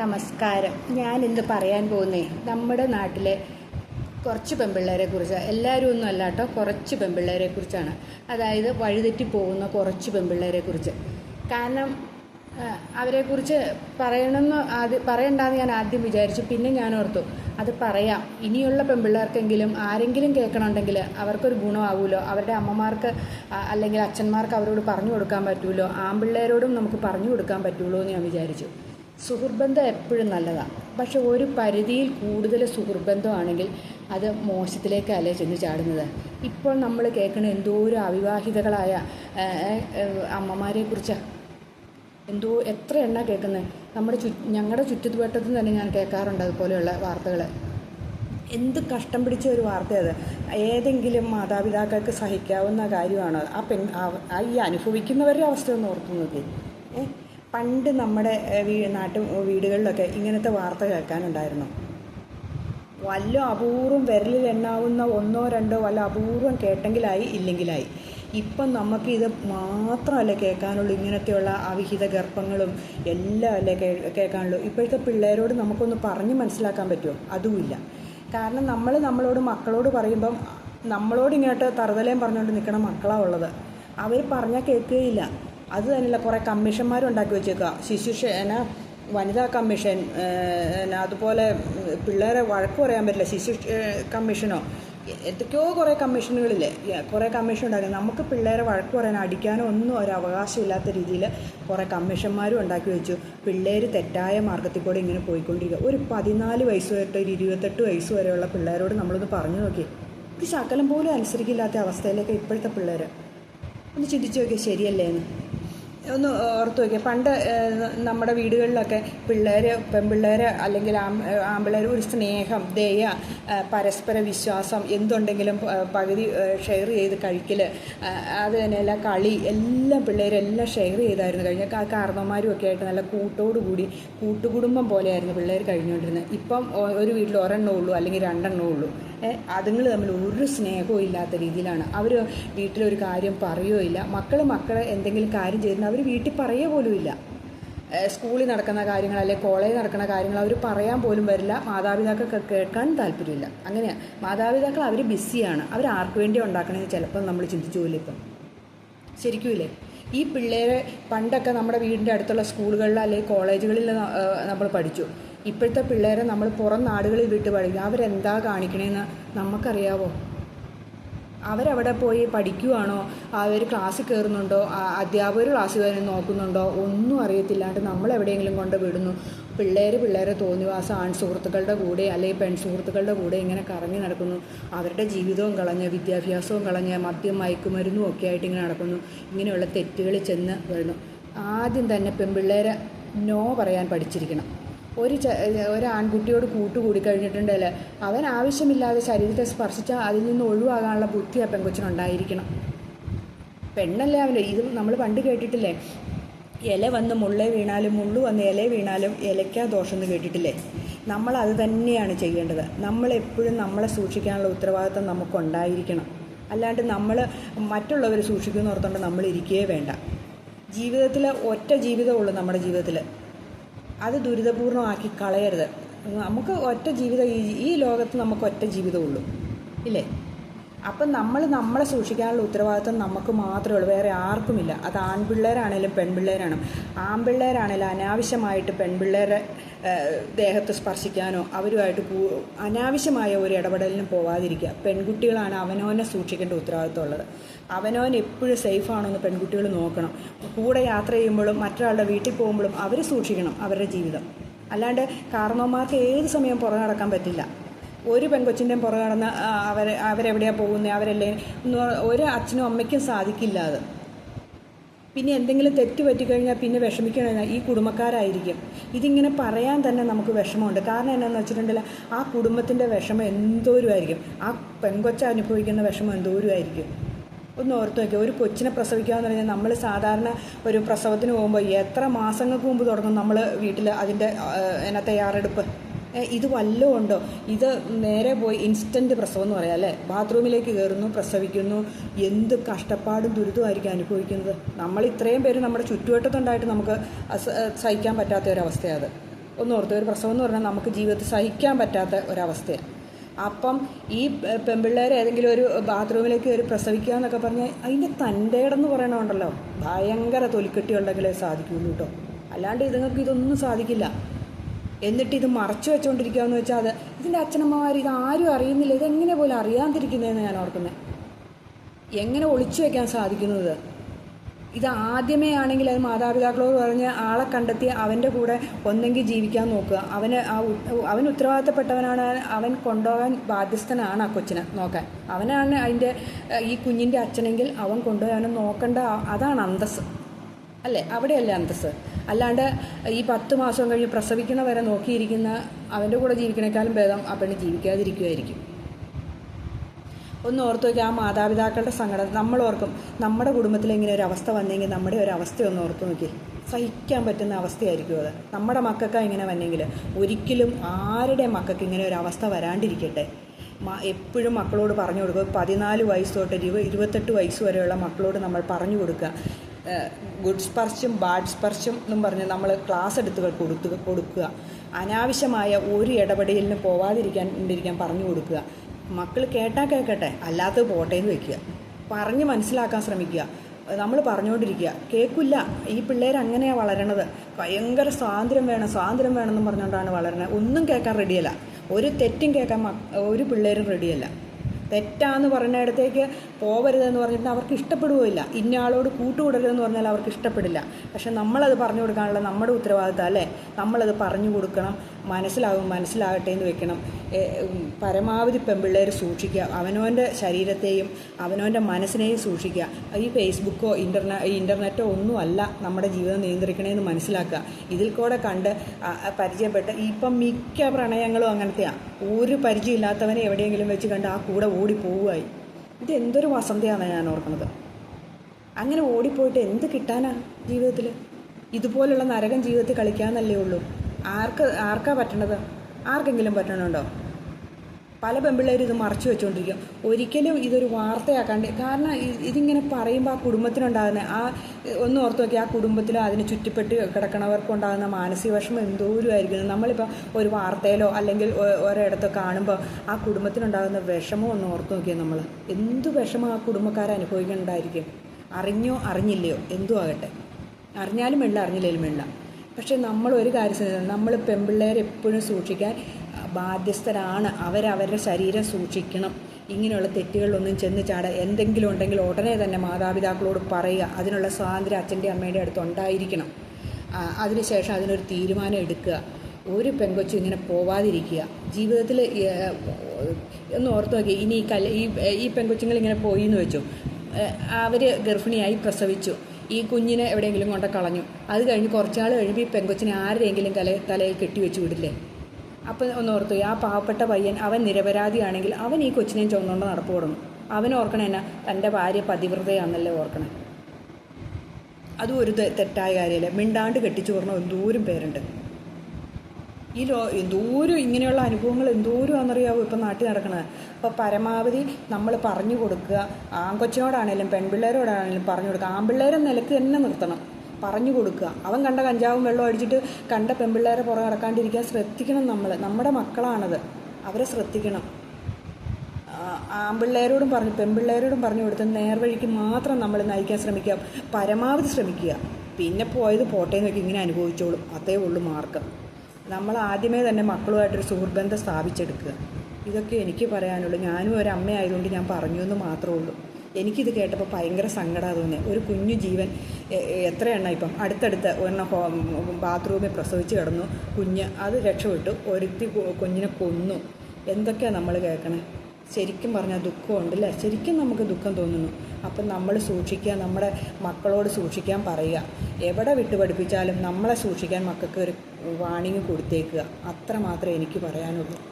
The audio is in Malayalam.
നമസ്കാരം. ഞാൻ ഇന്ന് പറയാൻ പോകുന്നേ നമ്മുടെ നാട്ടിലെ കുറച്ച് പെൺപിള്ളേരെ കുറിച്ച്. എല്ലാവരും ഒന്നും അല്ല കേട്ടോ കുറച്ച് പെൺപിള്ളേരെ കുറിച്ചാണ്. അതായത് വഴിതെറ്റി പോകുന്ന കുറച്ച് പെൺപിള്ളേരെ കുറിച്ച്. കാരണം അവരെക്കുറിച്ച് പറയണമെന്ന് ആദ്യം പറയണ്ടെന്ന് ഞാൻ ആദ്യം വിചാരിച്ചു. പിന്നെ ഞാൻ ഓർത്തു അത് പറയാം. ഇനിയുള്ള പെൺപിള്ളേർക്കെങ്കിലും ആരെങ്കിലും കേൾക്കണമെങ്കിൽ അവർക്കൊരു ഗുണമാവുമല്ലോ അവരുടെ അമ്മമാർക്ക് അല്ലെങ്കിൽ അച്ഛന്മാർക്ക് അവരോട് പറഞ്ഞു കൊടുക്കാൻ പറ്റുമല്ലോ ആൺപിള്ളേരോടും നമുക്ക് പറഞ്ഞു കൊടുക്കാൻ പറ്റുള്ളൂ എന്ന് ഞാൻ വിചാരിച്ചു. സുഹൃബന്ധം എപ്പോഴും നല്ലതാണ് പക്ഷെ ഒരു പരിധിയിൽ കൂടുതൽ സുഹൃബന്ധമാണെങ്കിൽ അത് മോശത്തിലേക്കല്ലേ ചെന്ന് ചാടുന്നത്? ഇപ്പോൾ നമ്മൾ കേൾക്കുന്ന എന്തോരം അവിവാഹിതകളായ ആ, ആ, അമ്മമാരെ കുറിച്ചാണ് എന്തോ എത്ര എണ്ണ കേൾക്കുന്നത് നമ്മുടെ ചു ഞങ്ങളുടെ ചുറ്റുവട്ടത്തിൽ തന്നെ ഞാൻ കേൾക്കാറുണ്ട് അതുപോലെയുള്ള വാർത്തകൾ എന്ത് കഷ്ടം പിടിച്ച ഒരു വാർത്തയത്. ഏതെങ്കിലും മാതാപിതാക്കൾക്ക് സഹിക്കാവുന്ന കാര്യമാണോ? ആ പെൺ ഈ അനുഭവിക്കുന്നവരുടെ അവസ്ഥ ഒന്ന് ഓർത്തുന്നത് നോക്കി. ഏ? പണ്ട് നമ്മുടെ നാട്ടു വീടുകളിലൊക്കെ ഇങ്ങനത്തെ വാർത്ത കേൾക്കാനുണ്ടായിരുന്നു. വല്ല അപൂർവം വിരലിൽ എണ്ണാവുന്ന ഒന്നോ രണ്ടോ വല്ല അപൂർവം കേട്ടെങ്കിലായി ഇല്ലെങ്കിലായി. ഇപ്പം നമുക്ക് ഇത് മാത്രമല്ല കേൾക്കാനുള്ളൂ. ഇങ്ങനത്തെയുള്ള അവിഹിത ഗർഭങ്ങളും എല്ലാം അല്ലേ കേ കേൾക്കാനുള്ളൂ. ഇപ്പോഴത്തെ പിള്ളേരോട് നമുക്കൊന്ന് പറഞ്ഞ് മനസ്സിലാക്കാൻ പറ്റുമോ? അതുമില്ല. കാരണം നമ്മൾ നമ്മളോട് മക്കളോട് പറയുമ്പം നമ്മളോട് ഇങ്ങോട്ട് തറുതലയും പറഞ്ഞുകൊണ്ട് നിൽക്കണ മക്കളാണ് ഉള്ളത്. അവർ പറഞ്ഞാൽ കേൾക്കുകയില്ല. അത് തന്നെയല്ല കുറേ കമ്മീഷന്മാരും ഉണ്ടാക്കി വെച്ചേക്കുക ശിശുഷ എന്നാ വനിതാ കമ്മീഷൻ അതുപോലെ പിള്ളേരെ വഴക്ക് പറയാൻ പറ്റില്ല ശിശു കമ്മീഷനോ. എന്തൊക്കെയോ കുറേ കമ്മീഷനുകളില്ലേ? കുറേ കമ്മീഷൻ ഉണ്ടാക്കി. നമുക്ക് പിള്ളേരെ വഴക്ക് പറയാൻ അടിക്കാനോ ഒന്നും ഒരു അവകാശമില്ലാത്ത രീതിയിൽ കുറേ കമ്മീഷന്മാരും ഉണ്ടാക്കി വെച്ചു. പിള്ളേർ തെറ്റായ മാർഗത്തിൽ കൂടെ ഇങ്ങനെ പോയിക്കൊണ്ടിരിക്കുക ഒരു പതിനാല് വയസ്സ് തൊട്ട് ഒരു ഇരുപത്തെട്ട് വയസ്സ് വരെയുള്ള പിള്ളേരോട് നമ്മളൊന്ന് പറഞ്ഞു നോക്കി. ഒരു ശകലം പോലും അനുസരിക്കില്ലാത്ത അവസ്ഥയിലേക്ക് ഇപ്പോഴത്തെ പിള്ളേർ ഒന്ന് ചിന്തിച്ച് നോക്കിയാൽ ശരിയല്ലേ എന്ന് ഒന്ന് ഓർത്ത് നോക്കിയ. പണ്ട് നമ്മുടെ വീടുകളിലൊക്കെ പിള്ളേർ പെൺപിള്ളേർ അല്ലെങ്കിൽ ആം ആൺപിള്ളേർ ഒരു സ്നേഹം ദയ പരസ്പര വിശ്വാസം എന്തുണ്ടെങ്കിലും പകുതി ഷെയർ ചെയ്ത് കഴിക്കൽ അത് തന്നെയല്ല കളി എല്ലാം പിള്ളേരെല്ലാം ഷെയർ ചെയ്തായിരുന്നു. കഴിഞ്ഞ കാരണവന്മാരും ഒക്കെ ആയിട്ട് നല്ല കൂട്ടോടുകൂടി കൂട്ടുകുടുംബം പോലെയായിരുന്നു പിള്ളേർ കഴിഞ്ഞുകൊണ്ടിരുന്നത് ഇപ്പം ഒരു വീട്ടിൽ ഒരെണ്ണമേ ഉള്ളൂ അല്ലെങ്കിൽ രണ്ടെണ്ണമേ ഉള്ളൂ. അതുങ്ങൾ തമ്മിൽ ഒരു സ്നേഹവും ഇല്ലാത്ത രീതിയിലാണ്. അവർ വീട്ടിലൊരു കാര്യം പറയുകയോ ഇല്ല. മക്കൾ മക്കളെ എന്തെങ്കിലും കാര്യം ചെയ്യുന്ന അവർ വീട്ടിൽ പറയുക പോലും ഇല്ല. സ്കൂളിൽ നടക്കുന്ന കാര്യങ്ങൾ അല്ലെങ്കിൽ കോളേജിൽ നടക്കുന്ന കാര്യങ്ങൾ അവർ പറയാൻ പോലും വരില്ല. മാതാപിതാക്കൾക്ക് കേൾക്കാൻ താല്പര്യമില്ല. അങ്ങനെയാണ് മാതാപിതാക്കൾ അവർ ബിസിയാണ്. അവർ ആർക്ക് വേണ്ടി ഉണ്ടാക്കണമെന്ന് ചിലപ്പോൾ നമ്മൾ ചിന്തിച്ചു പോലും ഇപ്പം. ശരിക്കും ഇല്ലേ? ഈ പിള്ളേരെ പണ്ടൊക്കെ നമ്മുടെ വീടിന്റെ അടുത്തുള്ള സ്കൂളുകളിൽ അല്ലെങ്കിൽ കോളേജുകളിൽ നമ്മൾ പഠിച്ചു. ഇപ്പോഴത്തെ പിള്ളേരെ നമ്മൾ പുറം നാടുകളിൽ വിട്ട് പഠിക്കും. അവരെന്താ കാണിക്കണേന്ന് നമുക്കറിയാവോ? അവരവിടെ പോയി പഠിക്കുവാണോ? അവർ ക്ലാസ്സിൽ കയറുന്നുണ്ടോ അധ്യാപകർ ക്ലാസ്സിൽ വരെ നോക്കുന്നുണ്ടോ? ഒന്നും അറിയത്തില്ലാണ്ട് നമ്മൾ എവിടെയെങ്കിലും കൊണ്ട് വിടുന്നു. പിള്ളേർ പിള്ളേരെ തോന്നിവാസം ആൺ സുഹൃത്തുക്കളുടെ കൂടെ അല്ലെങ്കിൽ പെൺ സുഹൃത്തുക്കളുടെ കൂടെ ഇങ്ങനെ കറങ്ങി നടക്കുന്നു. അവരുടെ ജീവിതവും കളഞ്ഞ് വിദ്യാഭ്യാസവും കളഞ്ഞ് മദ്യം മയക്കുമരുന്നും ഒക്കെ ആയിട്ട് ഇങ്ങനെ നടക്കുന്നു. ഇങ്ങനെയുള്ള തെറ്റുകളിൽ ചെന്ന് വരുന്നു. ആദ്യം തന്നെ പെൺപിള്ളേരെ നോ പറയാൻ പഠിച്ചിരിക്കണം. ഒരു ഒരു ആൺകുട്ടിയോട് കൂട്ടുകൂടി കഴിഞ്ഞിട്ടുണ്ടല്ലേ അവൻ ആവശ്യമില്ലാതെ ശരീരത്തെ സ്പർശിച്ചാൽ അതിൽ നിന്ന് ഒഴിവാകാനുള്ള ബുദ്ധി ആ പെങ്കൊച്ചിനുണ്ടായിരിക്കണം പെണ്ണല്ലേ അവന്റെ ഇത് നമ്മൾ പണ്ട് കേട്ടിട്ടില്ലേ? ഇല വന്ന് മുള്ള വീണാലും മുള്ളു വന്ന് ഇല വീണാലും ഇലയ്ക്കാ ദോഷം എന്ന് കേട്ടിട്ടില്ലേ? നമ്മൾ അത് തന്നെയാണ് ചെയ്യേണ്ടത്. നമ്മളെപ്പോഴും നമ്മളെ സൂക്ഷിക്കാനുള്ള ഉത്തരവാദിത്വം നമുക്കുണ്ടായിരിക്കണം. അല്ലാണ്ട് നമ്മൾ മറ്റുള്ളവരെ സൂക്ഷിക്കുമെന്ന് ഓർത്തുകൊണ്ട് നമ്മൾ ഇരിക്കുകയേ വേണ്ട. ജീവിതത്തിൽ ഒറ്റ ജീവിതമുള്ളൂ നമ്മുടെ ജീവിതത്തിൽ അത് ദുരിതപൂർണമാക്കി കളയരുത്. നമുക്ക് ഒറ്റ ജീവിതം ഈ ഈ ലോകത്ത് നമുക്ക് ഒറ്റ ജീവിതമുള്ളൂ. ഇല്ലേ? അപ്പം നമ്മൾ നമ്മളെ സൂക്ഷിക്കാനുള്ള ഉത്തരവാദിത്വം നമുക്ക് മാത്രമേ ഉള്ളൂ. വേറെ ആർക്കുമില്ല. അത് ആൺപിള്ളേരാണേലും പെൺപിള്ളേരാണ്. ആൺപിള്ളേരാണേലും അനാവശ്യമായിട്ട് പെൺപിള്ളേരെ ദേഹത്ത് സ്പർശിക്കാനോ അവരുമായിട്ട് പൂ അനാവശ്യമായ ഒരു ഇടപെടലിനും പോവാതിരിക്കുക. പെൺകുട്ടികളാണ് അവനവനെ സൂക്ഷിക്കേണ്ട ഉത്തരവാദിത്വം ഉള്ളത്. അവനവൻ എപ്പോഴും സേഫാണോ എന്ന് പെൺകുട്ടികൾ നോക്കണം. കൂടെ യാത്ര ചെയ്യുമ്പോഴും മറ്റൊരാളുടെ വീട്ടിൽ പോകുമ്പോഴും അവർ സൂക്ഷിക്കണം അവരുടെ ജീവിതം. അല്ലാണ്ട് കാരണവന്മാർക്ക് ഏത് സമയം പുറം നടക്കാൻ പറ്റില്ല. ഒരു പെൺകൊച്ചിന്റെയും പുറകെ നടന്ന് അവർ അവരെ അവരെവിടെയാണ് പോകുന്നത് അവരല്ലേ ഒരു അച്ഛനും അമ്മയ്ക്കും സാധിക്കില്ല അത്. പിന്നെ എന്തെങ്കിലും തെറ്റ് പറ്റിക്കഴിഞ്ഞാൽ പിന്നെ വിഷമിക്കണമെന്നാൽ ഈ കുടുംബക്കാരായിരിക്കും. ഇതിങ്ങനെ പറയാൻ തന്നെ നമുക്ക് വിഷമമുണ്ട്. കാരണം എന്നാന്ന് വെച്ചിട്ടുണ്ടെങ്കിൽ ആ കുടുംബത്തിന്റെ വിഷമം എന്തോരുമായിരിക്കും. ആ പെൺകൊച്ച അനുഭവിക്കുന്ന വിഷമം എന്തോരുമായിരിക്കും. ഒന്ന് ഓർത്ത് നോക്കിയാൽ ഒരു കൊച്ചിനെ പ്രസവിക്കുക എന്ന് പറഞ്ഞാൽ നമ്മൾ സാധാരണ ഒരു പ്രസവത്തിന് പോകുമ്പോൾ എത്ര മാസങ്ങൾക്ക് മുമ്പ് തുടങ്ങും നമ്മൾ വീട്ടിൽ അതിന്റെ എന്നാ തയ്യാറെടുപ്പ്? ഇത് വല്ലതും ഉണ്ടോ? ഇത് നേരെ പോയി ഇൻസ്റ്റന്റ് പ്രസവം എന്ന് പറയാം അല്ലേ? ബാത്റൂമിലേക്ക് കയറുന്നു പ്രസവിക്കുന്നു. എന്ത് കഷ്ടപ്പാടും ദുരിതമായിരിക്കും അനുഭവിക്കുന്നത്. നമ്മൾ ഇത്രയും പേര് നമ്മുടെ ചുറ്റുവട്ടത്തുണ്ടായിട്ട് നമുക്ക് സഹിക്കാൻ പറ്റാത്ത ഒരവസ്ഥയാണ് അത്. ഒന്ന് ഓർത്ത് ഒരു പ്രസവം എന്ന് പറഞ്ഞാൽ നമുക്ക് ജീവിതത്തിൽ സഹിക്കാൻ പറ്റാത്ത ഒരവസ്ഥയാണ്. അപ്പം ഈ പെൺപിള്ളേർ ഏതെങ്കിലും ഒരു ബാത്റൂമിലേക്ക് ഒരു പ്രസവിക്കുക എന്നൊക്കെ പറഞ്ഞാൽ അതിന്റെ തന്റെ ഇടന്ന് പറയണമുണ്ടല്ലോ ഭയങ്കര തൊലിക്കെട്ടി ഉണ്ടെങ്കിലേ സാധിക്കുള്ളൂ കേട്ടോ. അല്ലാണ്ട് ഇതുങ്ങൾക്ക് ഇതൊന്നും സാധിക്കില്ല. എന്നിട്ട് ഇത് മറച്ചു വെച്ചുകൊണ്ടിരിക്കുക എന്ന് വെച്ചാൽ അത് ഇതിന്റെ അച്ഛനമ്മമാർ ഇത് ആരും അറിയുന്നില്ല. ഇതെങ്ങനെ പോലും അറിയാതിരിക്കുന്നതെന്ന് ഞാൻ ഓർക്കുന്നത് എങ്ങനെ ഒളിച്ചു വയ്ക്കാൻ സാധിക്കുന്നത്? ഇത് ആദ്യമേ ആണെങ്കിൽ അത് മാതാപിതാക്കളോട് പറഞ്ഞ് ആളെ കണ്ടെത്തി അവന്റെ കൂടെ ഒന്നെങ്കിൽ ജീവിക്കാൻ നോക്കുക. അവന് ആ അവൻ ഉത്തരവാദിത്തപ്പെട്ടവനാണ് അവൻ കൊണ്ടുപോകാൻ ബാധ്യസ്ഥനാണ് ആ കൊച്ചിനെ നോക്കാൻ. അവനാണ് അതിന്റെ ഈ കുഞ്ഞിന്റെ അച്ഛനെങ്കിൽ അവൻ കൊണ്ടുപോയി അവനെ നോക്കേണ്ട അതാണ് അന്തസ് അല്ലേ? അവിടെയല്ലേ അന്തസ് അല്ലാണ്ട് ഈ പത്ത് മാസം കഴിഞ്ഞ് പ്രസവിക്കണ വരെ നോക്കിയിരിക്കുന്ന അവന്റെ കൂടെ ജീവിക്കണേക്കാളും ഭേദം ആ പെണ്ണ് ജീവിക്കാതിരിക്കുമായിരിക്കും ഒന്ന് ഓർത്ത് നോക്കി ആ മാതാപിതാക്കളുടെ സങ്കടം നമ്മൾ ഓർക്കും. നമ്മുടെ കുടുംബത്തിൽ ഇങ്ങനെ ഒരു അവസ്ഥ വന്നെങ്കിൽ നമ്മുടെ ഒരു അവസ്ഥ ഒന്ന് ഓർത്ത് നോക്കി. സഹിക്കാൻ പറ്റുന്ന അവസ്ഥയായിരിക്കും അത്. നമ്മുടെ മക്കൾക്ക് ഇങ്ങനെ വന്നെങ്കിൽ ഒരിക്കലും ആരുടെ മക്കൾക്ക് ഇങ്ങനെ ഒരു അവസ്ഥ വരാണ്ടിരിക്കട്ടെ? എപ്പോഴും മക്കളോട് പറഞ്ഞു കൊടുക്കുക. പതിനാല് വയസ്സ് തൊട്ട് ഇരുപ ഇരുപത്തെട്ട് വയസ്സ് വരെയുള്ള മക്കളോട് നമ്മൾ പറഞ്ഞു കൊടുക്കുക. ഗുഡ് സ്പർശം ബാഡ് സ്പർശം എന്നും പറഞ്ഞ് നമ്മൾ ക്ലാസ് എടുത്ത് കൊടുക്കുക കൊടുക്കുക. അനാവശ്യമായ ഒരു ഇടപെടലിന് പോവാതിരിക്കാൻ ഇരിക്കാൻ പറഞ്ഞു കൊടുക്കുക. മക്കൾ കേട്ടാൽ കേൾക്കട്ടെ അല്ലാത്തത് പോട്ടെ എന്ന് വെക്കുക. പറഞ്ഞ് മനസ്സിലാക്കാൻ ശ്രമിക്കുക. നമ്മൾ പറഞ്ഞുകൊണ്ടിരിക്കുക കേൾക്കില്ല ഈ പിള്ളേർ അങ്ങനെയാണ് വളരണത്. ഭയങ്കര സ്വാതന്ത്ര്യം വേണം സ്വാതന്ത്ര്യം വേണമെന്നും പറഞ്ഞുകൊണ്ടാണ് വളരണത്. ഒന്നും കേൾക്കാൻ റെഡിയല്ല ഒരു തെറ്റും കേൾക്കാൻ ഒരു പിള്ളേരും റെഡിയല്ല തെറ്റാന്ന് പറഞ്ഞിടത്തേക്ക് പോവരുതെന്ന് പറഞ്ഞിട്ട് അവർക്ക് ഇഷ്ടപ്പെടുകയില്ല ഇന്ന ആളോട് കൂട്ടുകൂടരുതെന്ന് പറഞ്ഞാൽ അവർക്ക് ഇഷ്ടപ്പെടില്ല. പക്ഷെ നമ്മളത് പറഞ്ഞു കൊടുക്കാനുള്ള നമ്മുടെ ഉത്തരവാദിത്തം അല്ലേ? നമ്മളത് പറഞ്ഞു കൊടുക്കണം. മനസ്സിലാകും മനസ്സിലാകട്ടെ എന്ന് വെക്കണം. പരമാവധി പെൺപിള്ളേർ സൂക്ഷിക്കുക. അവനവന്റെ ശരീരത്തെയും അവനവന്റെ മനസ്സിനെയും സൂക്ഷിക്കുക. ഈ ഫേസ്ബുക്കോ ഇന്റർനെ ഇന്റർനെറ്റോ ഒന്നുമല്ല നമ്മുടെ ജീവിതം നിയന്ത്രിക്കണേന്ന് മനസ്സിലാക്കുക. ഇതിൽ കൂടെ കണ്ട് പരിചയപ്പെട്ട് ഇപ്പം മിക്ക പ്രണയങ്ങളും അങ്ങനത്തെയാണ് ഒരു പരിചയമില്ലാത്തവനെ എവിടെയെങ്കിലും വെച്ച് കണ്ട് ആ കൂടെ ഓടി പോവുകയായി. ഇത് എന്തൊരു വസന്തയാണ് ഞാൻ ഓർക്കുന്നത്. അങ്ങനെ ഓടിപ്പോയിട്ട് എന്ത് കിട്ടാനാണ് ജീവിതത്തിൽ ഇതുപോലുള്ള നരകം ജീവിതത്തിൽ കളിക്കാമെന്നല്ലേ ഉള്ളൂ. ആർക്ക് ആർക്കാ പറ്റണത്? ആർക്കെങ്കിലും പറ്റണുണ്ടോ? പല പെമ്പിള്ളേരും ഇത് മറച്ചു വെച്ചുകൊണ്ടിരിക്കും ഒരിക്കലും ഇതൊരു വാർത്തയാക്കാണ്ട് കാരണം ഇതിങ്ങനെ പറയുമ്പോൾ ആ കുടുംബത്തിനുണ്ടാകുന്ന ആ ഒന്ന് ഓർത്ത് നോക്കി ആ കുടുംബത്തിലോ അതിന് ചുറ്റിപ്പെട്ട് കിടക്കണവർക്കുണ്ടാകുന്ന മാനസിക വിഷമം എന്തോരമായിരിക്കും നമ്മളിപ്പോൾ ഒരു വാർത്തയിലോ അല്ലെങ്കിൽ ഒരിടത്തോ കാണുമ്പോൾ ആ കുടുംബത്തിനുണ്ടാകുന്ന വിഷമം ഒന്ന് ഓർത്ത് നോക്കിയാൽ നമ്മൾ എന്ത് വിഷമം ആ കുടുംബക്കാർ അനുഭവിക്കേണ്ടതായിരിക്കും അറിഞ്ഞോ അറിഞ്ഞില്ലയോ? എന്തോ ആകട്ടെ. അറിഞ്ഞാലും വേണ്ട അറിഞ്ഞില്ലേലും വേണ്ട പക്ഷേ നമ്മൾ ഒരു കാര്യം ശ്രദ്ധിക്കണം നമ്മൾ പെൺപിള്ളേരെ എപ്പോഴും സൂക്ഷിക്കാൻ ബാധ്യസ്ഥരാണ്. അവരവരുടെ ശരീരം സൂക്ഷിക്കണം. ഇങ്ങനെയുള്ള തെറ്റുകളിലൊന്നും ചെന്ന് ചാട. എന്തെങ്കിലും ഉണ്ടെങ്കിൽ ഉടനെ തന്നെ മാതാപിതാക്കളോട് പറയുക. അതിനുള്ള സ്വാതന്ത്ര്യം അച്ഛന്റെ അമ്മയുടെ അടുത്ത് ഉണ്ടായിരിക്കണം. അതിനുശേഷം അതിനൊരു തീരുമാനം എടുക്കുക. ഒരു പെങ്കൊച്ചും ഇങ്ങനെ പോവാതിരിക്കുക. ജീവിതത്തിൽ ഒന്ന് ഓർത്ത് നോക്കി ഇനി ഈ കൽ ഈ ഈ പെങ്കൊച്ചുങ്ങൾ ഇങ്ങനെ പോയി എന്ന് വെച്ചു അവർ ഗർഭിണിയായി പ്രസവിച്ചു. ഈ കുഞ്ഞിനെ എവിടെയെങ്കിലും കൊണ്ട കളഞ്ഞു. അത് കഴിഞ്ഞ് കുറച്ചാൾ കഴിയുമ്പോൾ ഈ പെങ്കൊച്ചിനെ ആരുടെയെങ്കിലും തല തലയിൽ കെട്ടിവെച്ച് വിടില്ലേ? അപ്പം ഒന്ന് ഓർത്തു ആ പാവപ്പെട്ട പയ്യൻ അവൻ നിരപരാധിയാണെങ്കിൽ അവൻ ഈ കൊച്ചിനെയും ചുമന്നുകൊണ്ട് നടപ്പ് തുടങ്ങും അവൻ ഓർക്കണേ എന്നാ തന്റെ ഭാര്യ പതിവ്രതയാണെന്നല്ലേ ഓർക്കണേ. അതും ഒരു തെറ്റായ കാര്യമല്ലേ മിണ്ടാണ്ട് കെട്ടിച്ചു പറഞ്ഞ ദൂരം പേരുണ്ട്. ഈ ലോ എന്തോരം ഇങ്ങനെയുള്ള അനുഭവങ്ങൾ എന്തോരം ആണെന്നറിയാവോ ഇപ്പം നാട്ടിൽ നടക്കുന്നത് അപ്പോൾ പരമാവധി നമ്മൾ പറഞ്ഞു കൊടുക്കുക. ആൺകൊച്ചിനോടാണേലും പെൺപിള്ളേരോടാണേലും പറഞ്ഞു കൊടുക്കുക. ആൺപിള്ളേരെ നിലയ്ക്ക് തന്നെ നിർത്തണം. പറഞ്ഞു കൊടുക്കുക. അവൻ കണ്ട കഞ്ചാവും വെള്ളം അടിച്ചിട്ട് കണ്ട പെൺപിള്ളേരെ പുറകെ നടക്കാണ്ടിരിക്കാൻ ശ്രദ്ധിക്കണം നമ്മൾ നമ്മുടെ മക്കളാണത്. അവരെ ശ്രദ്ധിക്കണം. ആൺപിള്ളേരോടും പറഞ്ഞു പെൺപിള്ളേരോടും പറഞ്ഞു കൊടുത്ത് നേർവഴിക്ക് മാത്രം നമ്മൾ നയിക്കാൻ ശ്രമിക്കുക. പരമാവധി ശ്രമിക്കുക. പിന്നെ പോയത് പോട്ടേന്നൊക്കെ നോക്കി ഇങ്ങനെ അനുഭവിച്ചോളും. അതേ ഉള്ളൂ മാർഗം. നമ്മൾ ആദ്യമേ തന്നെ മക്കളുമായിട്ടൊരു സുഹൃബന്ധം സ്ഥാപിച്ചെടുക്കുക. ഇതൊക്കെ എനിക്ക് പറയാനുള്ളൂ. ഞാനും ഒരു അമ്മയായതുകൊണ്ട് ഞാൻ പറഞ്ഞു എന്ന് മാത്രമേ ഉള്ളൂ. എനിക്കിത് കേട്ടപ്പോൾ ഭയങ്കര സങ്കടമാണ് തോന്നിയത് ഒരു കുഞ്ഞു ജീവൻ എത്രയാണ് ഇപ്പം? അടുത്തടുത്ത് ഒരെണ്ണം ബാത്റൂമിൽ പ്രസവിച്ച് കിടന്നു. കുഞ്ഞ് അത് രക്ഷപ്പെട്ടു. ഒരുത്തി കുഞ്ഞിനെ കൊന്നു. എന്തൊക്കെയാണ് നമ്മൾ കേൾക്കണേ? ശരിക്കും പറഞ്ഞാൽ ദുഃഖമുണ്ട് അല്ലേ? ശരിക്കും നമുക്ക് ദുഃഖം തോന്നുന്നു. അപ്പം നമ്മൾ സൂക്ഷിക്കുക നമ്മുടെ മക്കളോട് സൂക്ഷിക്കാൻ പറയുക. എവിടെ വിട്ടുപഠിപ്പിച്ചാലും നമ്മളെ സൂക്ഷിക്കാൻ മക്കൾക്ക് ഒരു വാണിംഗ് കൊടുത്തേക്കുക. അത്ര മാത്രമേ എനിക്ക് പറയാനുള്ളൂ.